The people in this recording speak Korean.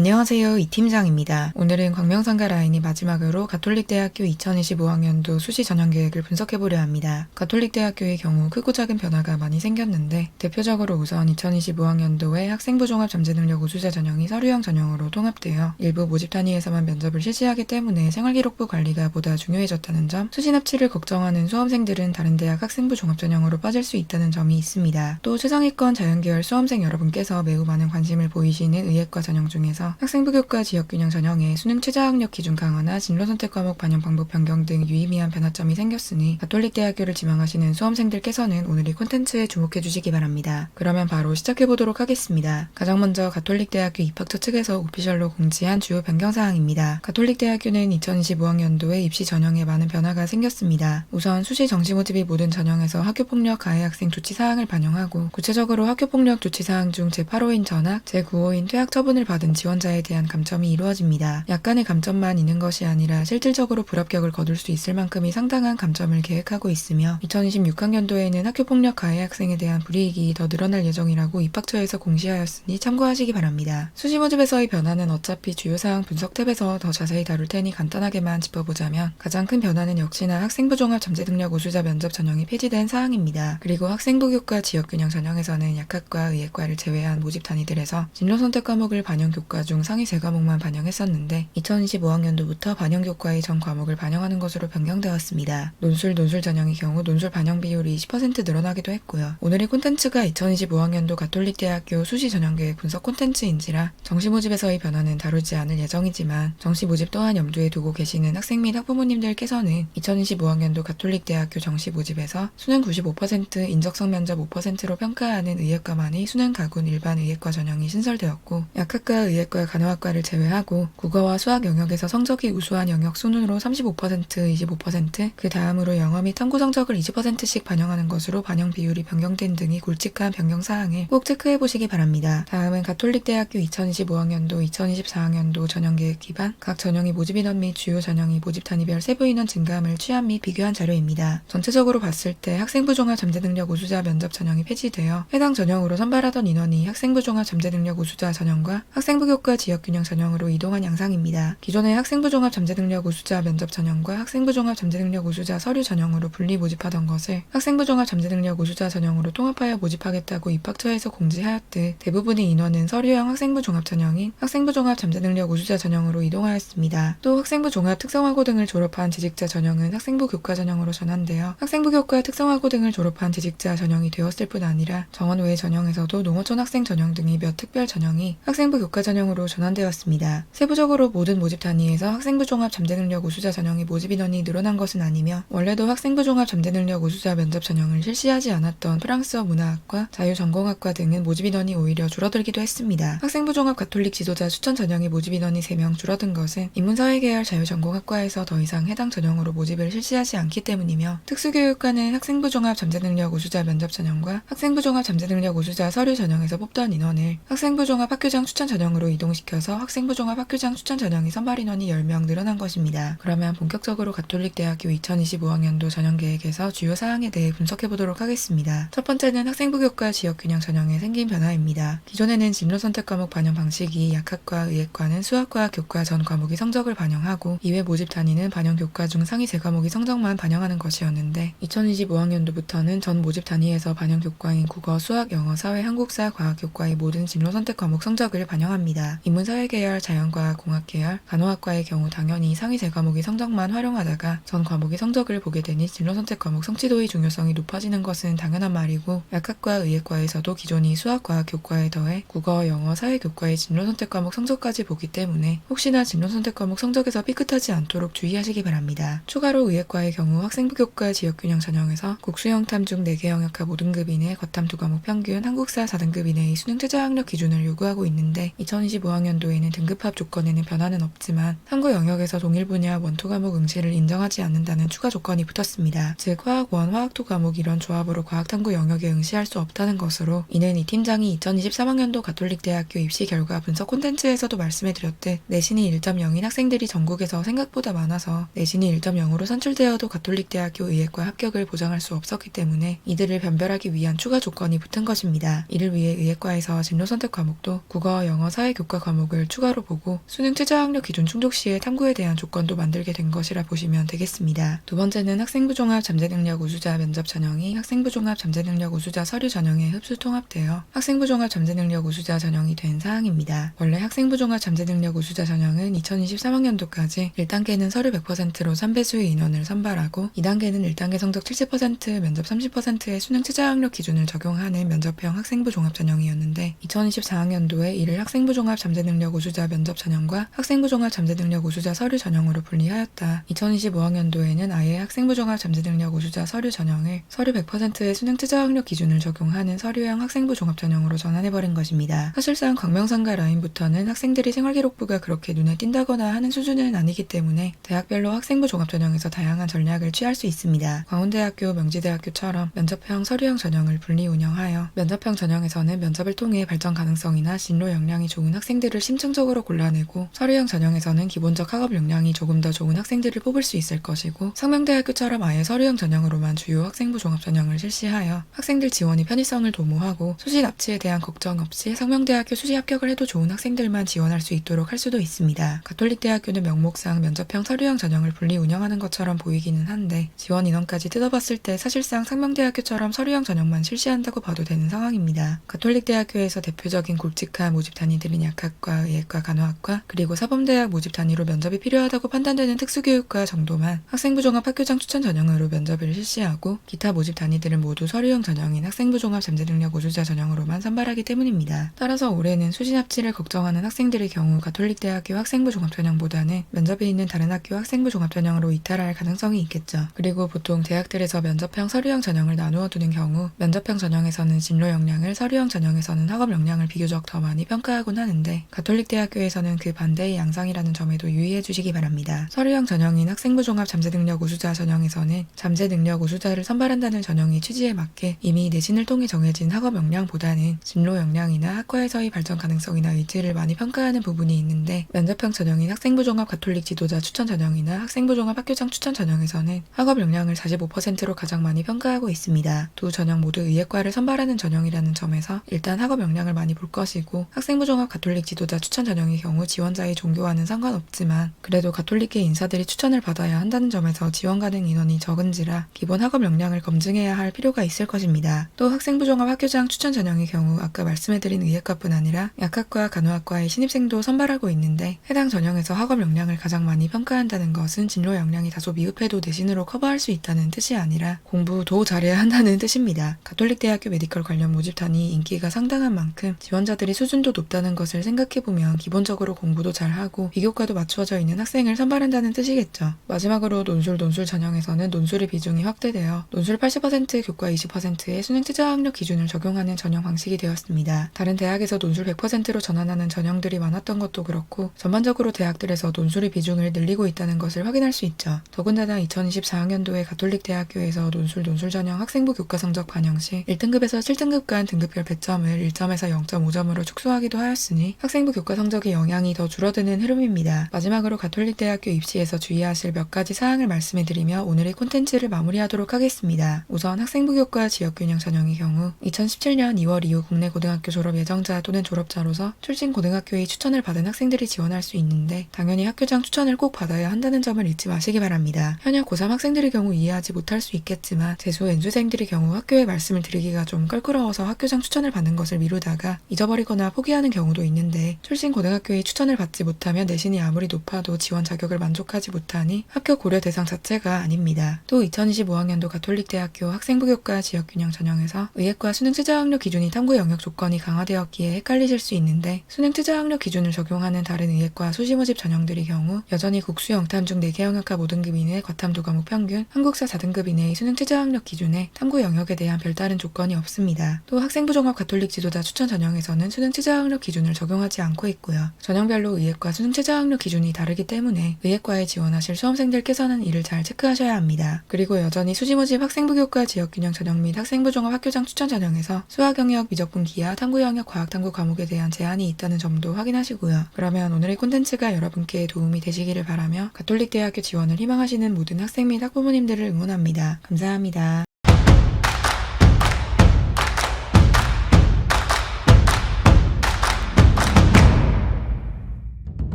안녕하세요. 이 팀장입니다. 오늘은 광명상가 라인이 마지막으로 가톨릭대학교 2025학년도 수시 전형 계획을 분석해보려 합니다. 가톨릭대학교의 경우 크고 작은 변화가 많이 생겼는데 대표적으로 우선 2025학년도에 학생부 종합 잠재 능력 우수자 전형이 서류형 전형으로 통합되어 일부 모집 단위에서만 면접을 실시하기 때문에 생활기록부 관리가 보다 중요해졌다는 점, 수시 납치를 걱정하는 수험생들은 다른 대학 학생부 종합 전형으로 빠질 수 있다는 점이 있습니다. 또 최상위권 자연계열 수험생 여러분께서 매우 많은 관심을 보이시는 의예과 전형 중에서 학생부 교과 지역균형 전형에 수능 최저학력 기준 강화나 진로 선택 과목 반영 방법 변경 등 유의미한 변화점이 생겼으니 가톨릭대학교를 지망하시는 수험생들께서는 오늘 이 콘텐츠에 주목해 주시기 바랍니다. 그러면 바로 시작해 보도록 하겠습니다. 가장 먼저 가톨릭대학교 입학처 측에서 오피셜로 공지한 주요 변경 사항입니다. 가톨릭대학교는 2025학년도에 입시 전형에 많은 변화가 생겼습니다. 우선 수시 정시 모집이 모든 전형에서 학교폭력 가해 학생 조치 사항을 반영하고 구체적으로 학교폭력 조치 사항 중 제8호인 전학, 제9호인 퇴학 처분을 받은 지원 자에 대한 감점이 이루어집니다. 약간의 감점만 있는 것이 아니라 실질적으로 불합격을 거둘 수 있을 만큼의 상당한 감점을 계획하고 있으며 2026학년도에는 학교폭력 가해 학생에 대한 불이익이 더 늘어날 예정이라고 입학처에서 공시하였으니 참고하시기 바랍니다. 수시 모집에서의 변화는 어차피 주요 사항 분석 탭에서 더 자세히 다룰 테니 간단하게만 짚어보자면 가장 큰 변화는 역시나 학생부 종합 잠재 능력 우수자 면접 전형이 폐지된 사항입니다. 그리고 학생부 교과 지역 균형 전형에서는 약학과 의예과를 제외한 모집 단위들에서 진로 선택 과목을 반영 교과 중 상위 세 과목만 반영했었는데 2025학년도부터 반영 교과의 전 과목을 반영하는 것으로 변경되었습니다. 논술 논술 전형의 경우 논술 반영 비율이 20% 늘어나기도 했고요. 오늘의 콘텐츠가 2025학년도 가톨릭대학교 수시 전형 계획 분석 콘텐츠인지라 정시 모집에서의 변화는 다루지 않을 예정이지만 정시 모집 또한 염두에 두고 계시는 학생 및 학부모님들께서는 2025학년도 가톨릭대학교 정시 모집에서 수능 95% 인적성 면접 5%로 평가하는 의예과만의 수능 가군 일반 의예과 전형이 신설되었고 약학과 의예과 간호학과를 제외하고 국어와 수학 영역에서 성적이 우수한 영역 순으로 35% 25%, 그 다음으로 영어 및 탐구 성적을 20%씩 반영하는 것으로 반영 비율이 변경된 등이 굵직한 변경 사항을 꼭 체크해 보시기 바랍니다. 다음은 가톨릭대학교 2025학년도 2024학년도 전형 계획 기반 각 전형의 모집 인원 및 주요 전형의 모집 단위별 세부 인원 증감을 취한 및 비교한 자료입니다. 전체적으로 봤을 때 학생부 종합 잠재 능력 우수자 면접 전형이 폐지되어 해당 전형으로 선발하던 인원이 학생부 종합 잠재 능력 우수자 전형과 학생부 교과 지역 균형 전형으로 이동한 양상입니다. 기존의 학생부 종합 잠재 능력 우수자 면접 전형과 학생부 종합 잠재 능력 우수자 서류 전형으로 분리 모집하던 것을 학생부 종합 잠재 능력 우수자 전형으로 통합하여 모집하겠다고 입학처에서 공지하였듯 대부분의 인원은 서류형 학생부 종합 전형인 학생부 종합 잠재 능력 우수자 전형으로 이동하였습니다. 또 학생부 종합 특성화고 등을 졸업한 재직자 전형은 학생부 교과 전형으로 전환되어 학생부 교과 특성화고 등을 졸업한 재직자 전형이 되었을 뿐 아니라 정원 외 전형에서도 농어촌 학생 전형 등의 몇 특별 전형이 학생부 교과 전형으로 전환되었습니다. 세부적으로 모든 모집 단위에서 학생부 종합 잠재 능력 우수자 전형의 모집 인원이 늘어난 것은 아니며 원래도 학생부 종합 잠재 능력 우수자 면접 전형을 실시하지 않았던 프랑스어 문화학과 자유전공학과 등은 모집 인원이 오히려 줄어들기도 했습니다. 학생부 종합 가톨릭 지도자 추천 전형의 모집 인원이 3명 줄어든 것은 인문사회 계열 자유전공학과에서 더 이상 해당 전형으로 모집을 실시하지 않기 때문이며 특수교육과는 학생부 종합 잠재 능력 우수자 면접 전형과 학생부 종합 잠재 능력 우수자 서류 전형에서 뽑던 인원을 학생부 종합 학교장 추천 전형으로 이동 시켜서 학생부 종합 학교장 추천 전형의 선발 인원이 10명 늘어난 것입니다. 그러면 본격적으로 가톨릭대학교 2025학년도 전형 계획에서 주요 사항에 대해 분석해 보도록 하겠습니다. 첫 번째는 학생부 교과 지역 균형 전형에 생긴 변화입니다. 기존에는 진로 선택 과목 반영 방식이 약학과 의예과는 수학과 교과 전 과목의 성적을 반영하고 이외 모집 단위는 반영 교과 중 상위 세 과목의 성적만 반영하는 것이었는데 2025학년도부터는 전 모집 단위에서 반영 교과인 국어, 수학, 영어, 사회, 한국사, 과학 교과의 모든 진로 선택 과목 성적을 반영합니다. 인문사회 계열, 자연과학, 공학 계열, 간호학과의 경우 당연히 상위 세 과목의 성적만 활용하다가 전 과목의 성적을 보게 되니 진로 선택 과목 성취도의 중요성이 높아지는 것은 당연한 말이고 약학과 의예과에서도 기존이 수학, 과학 교과에 더해 국어, 영어, 사회 교과의 진로 선택 과목 성적까지 보기 때문에 혹시나 진로 선택 과목 성적에서 삐끗하지 않도록 주의하시기 바랍니다. 추가로 의예과의 경우 학생부 교과 지역균형 전형에서 국수형 탐중 4개 영역과 모등급 이내 거탐 2과목 평균 한국사 4등급 이내의 수능 최저학력 기준을 요구하고 있는데 2025 학년도에는 등급합 조건에는 변화는 없지만 탐구 영역에서 동일 분야 원투 과목 응시를 인정하지 않는다는 추가 조건이 붙었습니다. 즉 화학 원, 화학 투 과목 이런 조합으로 과학 탐구 영역에 응시할 수 없다는 것으로 이는 이 팀장이 2023학년도 가톨릭대학교 입시 결과 분석 콘텐츠에서도 말씀해드렸듯 내신이 1.0인 학생들이 전국에서 생각보다 많아서 내신이 1.0으로 선출되어도 가톨릭대학교 의예과 합격을 보장할 수 없었기 때문에 이들을 변별하기 위한 추가 조건이 붙은 것입니다. 이를 위해 의예과에서 진로 선택 과목도 국어, 영어, 사회 교과 교과 과목을 추가로 보고 수능 최저학력 기준 충족 시에 탐구에 대한 조건도 만들게 된 것이라 보시면 되겠습니다. 두 번째는 학생부 종합 잠재 능력 우수자 면접 전형이 학생부 종합 잠재 능력 우수자 서류 전형에 흡수 통합되어 학생부 종합 잠재 능력 우수자 전형이 된 사항입니다. 원래 학생부 종합 잠재 능력 우수자 전형은 2023학년도까지 1단계는 서류 100%로 3배수의 인원을 선발하고 2단계는 1단계 성적 70% 면접 30%의 수능 최저학력 기준을 적용하는 면접형 학생부 종합 전형이었는데 2024학년도에 이를 학생부 종합 잠재 능력 우수자 면접 전형과 학생부 종합 잠재 능력 우수자 서류 전형으로 분리하였다. 2025학년도에는 아예 학생부 종합 잠재 능력 우수자 서류 전형을 서류 100%의 수능 최저 학력 기준을 적용하는 서류형 학생부 종합 전형으로 전환해버린 것입니다. 사실상 광명상가 라인부터는 학생들이 생활기록부가 그렇게 눈에 띈다거나 하는 수준은 아니기 때문에 대학별로 학생부 종합 전형에서 다양한 전략을 취할 수 있습니다. 광운대학교, 명지대학교처럼 면접형, 서류형 전형을 분리 운영하여 면접형 전형에서는 면접을 통해 발전 가능성이나 진로 역량이 좋은 학생 들을 심층적으로 골라내고 서류형 전형에서는 기본적 학업 역량이 조금 더 좋은 학생들을 뽑을 수 있을 것이고 상명대학교처럼 아예 서류형 전형으로만 주요 학생부 종합 전형을 실시하여 학생들 지원이 편의성을 도모하고 수시 납치에 대한 걱정 없이 상명대학교 수시 합격을 해도 좋은 학생들만 지원할 수 있도록 할 수도 있습니다. 가톨릭대학교는 명목상 면접형 서류형 전형을 분리 운영하는 것처럼 보이기는 한데 지원 인원까지 뜯어봤을 때 사실상 상명대학교처럼 서류형 전형만 실시한다고 봐도 되는 상황입니다. 가톨릭대학교에서 대표적인 굵직한 모집 단위들은 약 학과, 의학과, 간호학과 그리고 사범대학 모집 단위로 면접이 필요하다고 판단되는 특수교육과 정도만 학생부 종합 학교장 추천 전형으로 면접을 실시하고 기타 모집 단위들은 모두 서류형 전형인 학생부 종합 잠재 능력 우수자 전형으로만 선발하기 때문입니다. 따라서 올해는 수시 납치를 걱정하는 학생들의 경우 가톨릭대학교 학생부 종합 전형보다는 면접에 있는 다른 학교 학생부 종합 전형으로 이탈할 가능성이 있겠죠. 그리고 보통 대학들에서 면접형 서류형 전형을 나누어 두는 경우 면접형 전형에서는 진로 역량을 서류형 전형에서는 학업 역량을 비교적 더 많이 평가하곤 하는데 가톨릭 대학교에서는 그 반대의 양상이라는 점에도 유의해 주시기 바랍니다. 서류형 전형인 학생부 종합 잠재 능력 우수자 전형에서는 잠재 능력 우수자를 선발한다는 전형의 취지에 맞게 이미 내신을 통해 정해진 학업 역량보다는 진로 역량이나 학과에서의 발전 가능성이나 의지를 많이 평가하는 부분이 있는데 면접형 전형인 학생부 종합 가톨릭 지도자 추천 전형이나 학생부 종합 학교장 추천 전형에서는 학업 역량을 45%로 가장 많이 평가하고 있습니다. 두 전형 모두 의예과를 선발하는 전형이라는 점에서 일단 학업 역량을 많이 볼 것이고 학생부 종합 가톨릭 지도자 추천 전형의 경우 지원자의 종교와는 상관없지만 그래도 가톨릭계 인사들이 추천을 받아야 한다는 점에서 지원 가능 인원이 적은지라 기본 학업 역량을 검증해야 할 필요가 있을 것입니다. 또 학생부 종합 학교장 추천 전형의 경우 아까 말씀해드린 의예과뿐 아니라 약학과 간호학과의 신입생도 선발하고 있는데 해당 전형에서 학업 역량을 가장 많이 평가한다는 것은 진로 역량이 다소 미흡해도 내신으로 커버할 수 있다는 뜻이 아니라 공부 도 잘해야 한다는 뜻입니다. 가톨릭 대학교 메디컬 관련 모집단이 인기가 상당한 만큼 지원자들이 수준도 높다는 것을 생각해보면 기본적으로 공부도 잘하고 비교과도 맞추어져 있는 학생을 선발한다는 뜻이겠죠. 마지막으로 논술 논술 전형에서는 논술의 비중이 확대되어 논술 80% 교과 20%의 수능 최저 학력 기준을 적용하는 전형 방식이 되었습니다. 다른 대학에서 논술 100%로 전환하는 전형들이 많았던 것도 그렇고 전반적으로 대학들에서 논술의 비중을 늘리고 있다는 것을 확인할 수 있죠. 더군다나 2024학년도에 가톨릭 대학교에서 논술 논술 전형 학생부 교과 성적 반영 시 1등급에서 7등급 간 등급별 배점을 1점에서 0.5점으로 축소하기도 하였으니 학생부 교과 성적의 영향이 더 줄어드는 흐름입니다. 마지막으로 가톨릭 대학교 입시에서 주의하실 몇 가지 사항을 말씀해 드리며 오늘의 콘텐츠를 마무리하도록 하겠습니다. 우선 학생부 교과 지역균형 전형의 경우 2017년 2월 이후 국내 고등학교 졸업 예정자 또는 졸업자로서 출신 고등학교의 추천을 받은 학생들이 지원할 수 있는데 당연히 학교장 추천을 꼭 받아야 한다는 점을 잊지 마시기 바랍니다. 현역 고3 학생들의 경우 이해하지 못할 수 있겠지만 재수 N수생들의 경우 학교에 말씀을 드리기가 좀 껄끄러워서 학교장 추천을 받는 것을 미루다가 잊어버리거나 포기하는 경우도 있는 데 출신 고등학교의 추천을 받지 못하면 내신이 아무리 높아도 지원 자격을 만족하지 못하니 학교 고려 대상 자체가 아닙니다. 또 2025학년도 가톨릭대학교 학생부 교과 지역균형 전형에서 의예과 수능 최저학력 기준이 탐구 영역 조건이 강화되었기에 헷갈리실 수 있는데 수능 최저학력 기준을 적용하는 다른 의예과 수시 모집 전형들의 경우 여전히 국수 영탐 중 4개 영역과 모등급 이내 과탐 두 과목 평균, 한국사 4등급 이내의 수능 최저학력 기준에 탐구 영역에 대한 별다른 조건이 없습니다. 또 학생부 종합 가톨릭 지도자 추천 전형에서는 수능 최저학력 기준을 적용 하지 않고 있고요. 전형별로 의예과 수능 최저 학력 기준이 다르기 때문에 의예과에 지원하실 수험생들께서는 이를 잘 체크하셔야 합니다. 그리고 여전히 수시 모집 학생부 교과 지역균형 전형 및 학생부 종합 학교장 추천 전형에서 수학 영역, 미적분 기하, 탐구 영역, 과학 탐구 과목에 대한 제한이 있다는 점도 확인하시고요. 그러면 오늘의 콘텐츠가 여러분께 도움이 되시기를 바라며 가톨릭 대학교 지원을 희망하시는 모든 학생 및 학부모님들을 응원합니다. 감사합니다.